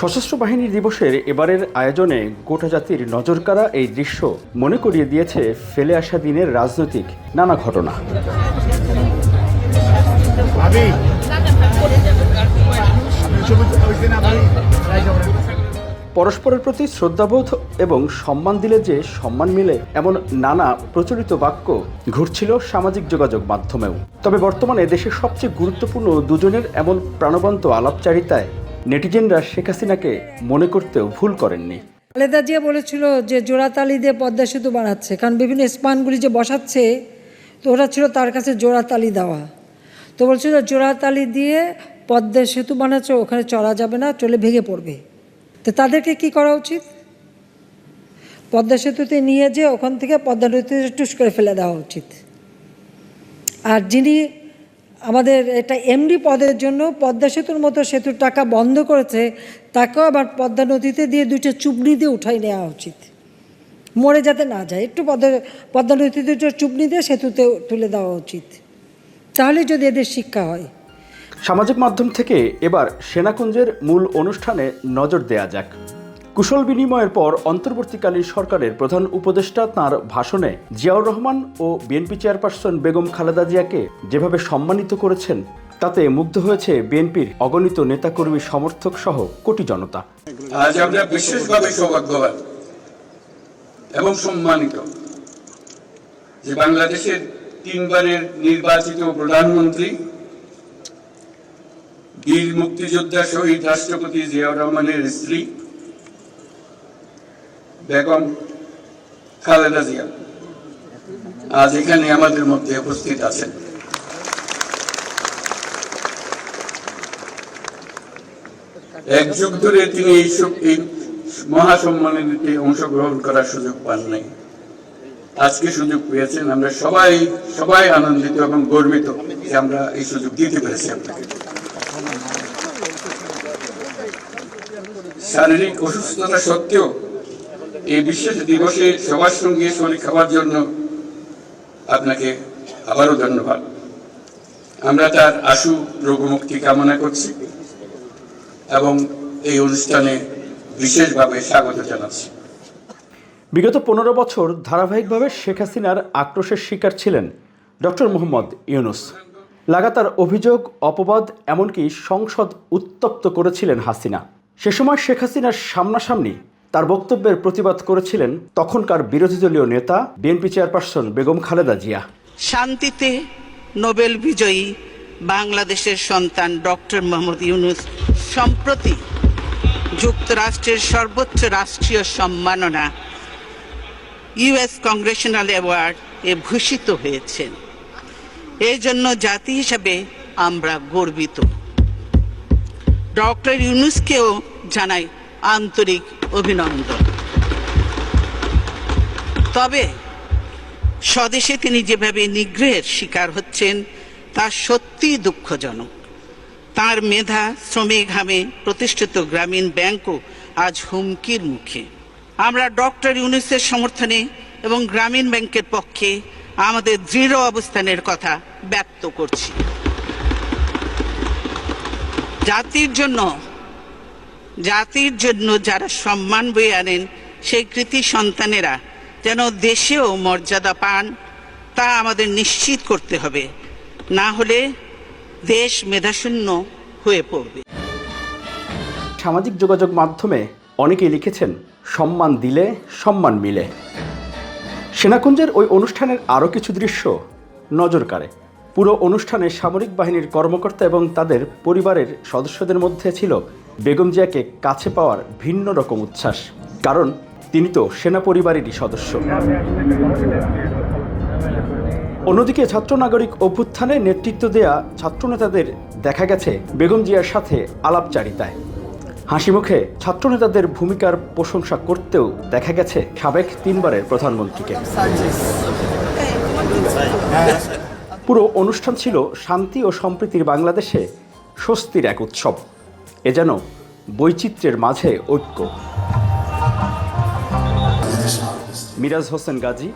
সশস্ত্র বাহিনী দিবসের এবারের আয়োজনে গোটা জাতির নজরকাড়া এই দৃশ্য মনে করিয়ে দিয়েছে ফেলে আসা দিনের রাজনৈতিক নানা ঘটনা। পরস্পরের প্রতি শ্রদ্ধাবোধ এবং সম্মান দিলে যে সম্মান মিলে এমন নানা প্রচলিত বাক্য ঘুরছিল সামাজিক যোগাযোগ মাধ্যমেও। তবে বর্তমানে দেশের সবচেয়ে গুরুত্বপূর্ণ দুজনের এমন প্রাণবন্ত আলাপচারিতায় নেটিজেনরা শেখ হাসিনাকে মনে করতেও ভুল করেননি। খালেদা জিয়া বলেছিল যে জোড়াতালি দিয়ে পদ্মা সেতু বানাচ্ছে, কারণ বিভিন্ন স্পানগুলি যে বসাচ্ছে, তো ওটা ছিল তার কাছে জোড়াতালি দেওয়া। তো বলছিল জোড়াতালি দিয়ে পদ্মা সেতু বানাচ্ছে, ওখানে চলা যাবে না, চলে ভেঙে পড়বে। তো তাদেরকে কি করা উচিত? পদ্মা সেতুতে নিয়ে যে ওখান থেকে পদ্মা নদীতে টুস করে ফেলে দেওয়া উচিত। আর যিনি আমাদের এটা এমডি পদের জন্য পদ্মা সেতুর মতো সেতুর টাকা বন্ধ করেছে, তাকেও আবার পদ্মা নদীতে দিয়ে দুইটা চুবনি দিয়ে উঠাই নেওয়া উচিত। মরে যাতে না যায়, একটু পদ্মা পদ্মা নদীতে দুটো চুবনি দিয়ে সেতুতে তুলে দেওয়া উচিত। তাহলে যদি এদের শিক্ষা হয়। সামাজিক মাধ্যম থেকে এবার সেনাকুঞ্জের মূল অনুষ্ঠানে নজর দেয়া যাক। কুশল বিনিময়ের পর অন্তর্বর্তীকালীন সরকারের প্রধান উপদেষ্টা তার ভাষণে জিয়াউর রহমান ও বিএনপি চেয়ারপারসন বেগম খালেদা জিয়াকে যেভাবে সম্মানিত করেছেন, তাতে মুগ্ধ হয়েছে বিএনপির অগণিত নেতাকর্মী সমর্থক সহ কোটি জনতা। আজ আমরা বিশেষভাবে সৌভাগ্যবান এবং সম্মানিত যে বাংলাদেশের তিনবারের নির্বাচিত প্রধানমন্ত্রী, বীর মুক্তিযোদ্ধা শহীদ রাষ্ট্রপতি জিয়াউর রহমানের স্ত্রী বেগম খালেদা জিয়া। আজ এখানে আমাদের মধ্যে উপস্থিত আছেন। এক যুগ ধরে তিনি এই এই মহাসম্মানিতে অংশগ্রহণ করার সুযোগ পান নাই। আজকে সুযোগ পেয়েছেন আমরা সবাই সবাই আনন্দিত এবং গর্বিত যে আমরা এই সুযোগ দিতে পেরেছি আপনাকে। শারীরিক অসুস্থতা সত্ত্বেও এই বিশেষ দিবসে সবার সঙ্গে শরীর খাওয়ার জন্য আপনাকে আবারও ধন্যবাদ। আমরা তার আশু রোগমুক্তি কামনা করছি এবং এই অনুষ্ঠানে বিশেষভাবে স্বাগত জানাচ্ছি। বিগত পনেরো বছর ধারাবাহিকভাবে শেখ হাসিনার আক্রোশের শিকার ছিলেন ডক্টর মোহাম্মদ ইউনুস। লাগাতার অভিযোগ, অপবাদ, এমনকি সংসদ উত্তপ্ত করেছিলেন হাসিনা। সে সময় শেখ হাসিনার সামনাসামনি তার বক্তব্যের প্রতিবাদ করেছিলেন তখনকার বিরোধী দলীয় নেতা, বিএনপি চেয়ারপারসন বেগম খালেদা জিয়া। শান্তিতে নোবেল বিজয়ী বাংলাদেশের সন্তান ডক্টর মোহাম্মদ ইউনুস সম্প্রতি যুক্তরাষ্ট্রের সর্বোচ্চ রাষ্ট্রীয় সম্মাননা ইউএস কংগ্রেশনাল অ্যাওয়ার্ড এ ভূষিত হয়েছেন। এই জন্য জাতি হিসাবে আমরা গর্বিত। ডক্টর ইউনুসকেও জানাই আন্তরিক অভিনন্দন। তবে স্বদেশে তিনি যেভাবে নিগ্রহের শিকার হচ্ছেন, তা সত্যিই দুঃখজনক। তার মেধা শ্রমে ঘামে প্রতিষ্ঠিত গ্রামীণ ব্যাংকও আজ হুমকির মুখে। আমরা ডক্টর ইউনুসের সমর্থনে এবং গ্রামীণ ব্যাংকের পক্ষে আমাদের দৃঢ় অবস্থানের কথা ব্যক্ত করছি। জাতির জন্য জাতির জন্য যারা সম্মান বয়ে আনেন, সেই কৃতি সন্তানেরা যেন দেশেও মর্যাদা পান, তা আমাদের নিশ্চিত করতে হবে। না হলে দেশ মেধাশূন্য হয়ে পড়বে। সামাজিক যোগাযোগ মাধ্যমে অনেকেই লিখেছেন, সম্মান দিলে সম্মান মিলে। সেনাকুঞ্জের ওই অনুষ্ঠানের আরও কিছু দৃশ্য নজর কাড়ে। পুরো অনুষ্ঠানে সামরিক বাহিনীর কর্মকর্তা এবং তাদের পরিবারের সদস্যদের মধ্যে ছিল বেগম জিয়াকে কাছে পাওয়ার ভিন্ন রকম উচ্ছ্বাস। কারণ তিনি তো সেনা পরিবারেরই সদস্য। অন্যদিকে ছাত্র নাগরিক অভ্যুত্থানে নেতৃত্ব দেয়া ছাত্রনেতাদের দেখা গেছে বেগম জিয়ার সাথে আলাপচারিতায়। হাসি মুখে ছাত্রনেতাদের ভূমিকার প্রশংসা করতেও দেখা গেছে সাবেক তিনবারের প্রধানমন্ত্রীকে। পুরো অনুষ্ঠান ছিল শান্তি ও সম্প্রীতির বাংলাদেশে স্বস্তির এক উৎসব। এ যেন বৈচিত্র্যের মাঝে ঐক্য। মিরাজ হোসেন গাজী